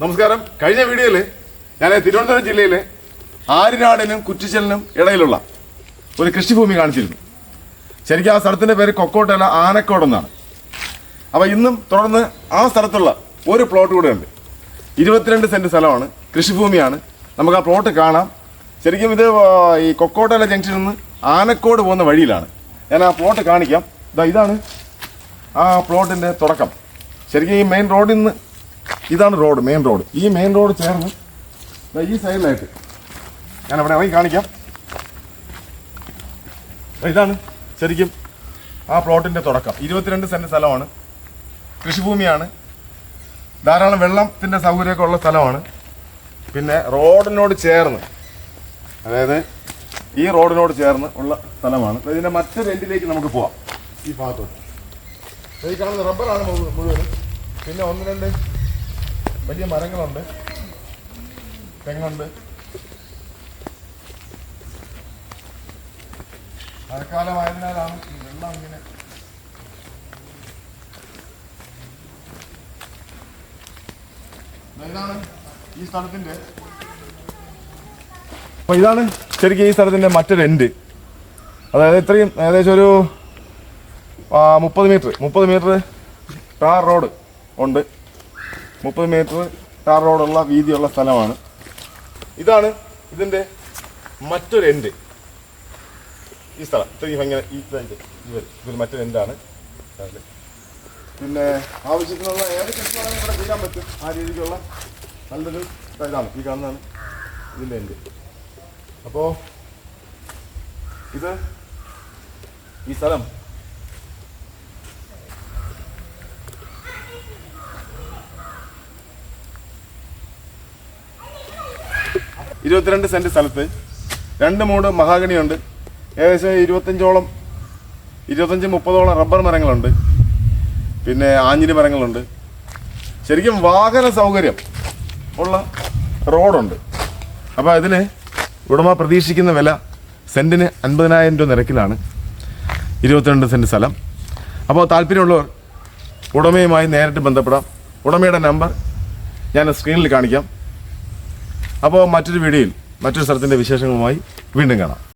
നമസ്കാരം. കഴിഞ്ഞ വീഡിയോയിൽ ഞാൻ തിരുവനന്തപുരം ജില്ലയിലെ ആര്യനാടിനും കുറ്റിച്ചലിനും ഇടയിലുള്ള ഒരു കൃഷിഭൂമി കാണിച്ചിരുന്നു. ശരിക്കും ആ സ്ഥലത്തിന്റെ പേര് കൊക്കോട്ടല ആനക്കോടെന്നാണ് അപ്പോൾ ഇന്നും തുടർന്ന് ആ സ്ഥലത്തുള്ള ഒരു പ്ലോട്ട് കൂടെ ഉണ്ട്. ഇരുപത്തിരണ്ട് സെന്റ് സ്ഥലമാണ് കൃഷിഭൂമിയാണ്. നമുക്ക് ആ പ്ലോട്ട് കാണാം. ശരിക്കും ഇത് ഈ കൊക്കോട്ടല ജംഗ്ഷനിൽ നിന്ന് ആനക്കോട് പോകുന്ന വഴിയിലാണ്. ഞാൻ ആ പ്ലോട്ട് കാണിക്കാം. ഇതാ ഇതാണ് ആ പ്ലോട്ടിന്റെ തുടക്കം. ശരിക്കും ഈ മെയിൻ റോഡിൽ നിന്ന് ഇതാണ് റോഡ് മെയിൻ റോഡ് ഈ മെയിൻ റോഡ് ചേർന്ന് ഈ സൈഡിലായിട്ട് ഞാൻ അവിടെ ഇറങ്ങി കാണിക്കാം. ഇതാണ് ശരിക്കും ആ പ്ലോട്ടിന്റെ തുടക്കം. ഇരുപത്തിരണ്ട് സെന്റ് സ്ഥലമാണ്. കൃഷിഭൂമിയാണ്. ധാരാളം വെള്ളത്തിന്റെ സൗകര്യമൊക്കെ ഉള്ള സ്ഥലമാണ്. പിന്നെ റോഡിനോട് ചേർന്ന് അതായത് ഈ റോഡിനോട് ചേർന്ന് ഉള്ള സ്ഥലമാണ്. ഇതിന്റെ മറ്റൊരു എൻഡിലേക്ക് നമുക്ക് പോവാം. ഈ ഭാഗത്തോട്ട്. ഈ കാണുന്ന റബ്ബറാണ് മുഴുവൻ പിന്നെ ഒന്ന് രണ്ട് വലിയ മരങ്ങളുണ്ട്. തെങ്ങുണ്ട്. മഴക്കാലമായതിനാലാണ് ഈ വെള്ളം ഇങ്ങനെ ഈ സ്ഥലത്തിന്റെ അപ്പൊ ഇതാണ് ശരിക്കും ഈ സ്ഥലത്തിന്റെ മറ്റൊരു എൻഡ് അതായത് ഇത്രയും ഏകദേശം ഒരു മുപ്പത് മീറ്റർ മുപ്പത് മീറ്റർ ടാർ റോഡ് ഉണ്ട്. മുപ്പത് മീറ്റർ ടാർ റോഡുള്ള വീതിയുള്ള സ്ഥലമാണ്. ഇതാണ് ഇതിന്റെ മറ്റൊരു എൻഡ് ഈ സ്ഥലം. ഇത്രയും ഇങ്ങനെ ഈ വരും. ഇതൊരു മറ്റൊരു എൻഡാണ് പിന്നെ ആവശ്യത്തിനുള്ള ഏത് ഇവിടെ ചെയ്യാൻ പറ്റും. ആ രീതിക്കുള്ള നല്ലൊരു ഇതാണ്. ഈ കാണുന്നതാണ് ഇതിന്റെ എൻഡ് അപ്പോൾ ഇത് ഈ സ്ഥലം. ഇരുപത്തിരണ്ട് സെന്റ് സ്ഥലത്ത്. രണ്ട് മൂട് മഹാഗണിയുണ്ട്. ഏകദേശം ഇരുപത്തഞ്ചോളം ഇരുപത്തഞ്ച് മുപ്പതോളം റബ്ബർ മരങ്ങളുണ്ട്. പിന്നെ ആഞ്ഞിലി മരങ്ങളുണ്ട്. ശരിക്കും വാഹന സൗകര്യം ഉള്ള റോഡുണ്ട്. അപ്പോൾ അതിൽ ഉടമ പ്രതീക്ഷിക്കുന്ന വില സെന്റിന് അൻപതിനായിരം രൂപ നിരക്കിലാണ്. ഇരുപത്തിരണ്ട് സെന്റ് സ്ഥലം. അപ്പോൾ താല്പര്യമുള്ളവർ ഉടമയുമായി നേരിട്ട് ബന്ധപ്പെടാം. ഉടമയുടെ നമ്പർ ഞാൻ സ്ക്രീനിൽ കാണിക്കാം. അപ്പോൾ മറ്റൊരു വീഡിയോയിൽ മറ്റൊരു സ്ഥലത്തിന്റെ വിശേഷങ്ങളുമായി വീണ്ടും കാണാം.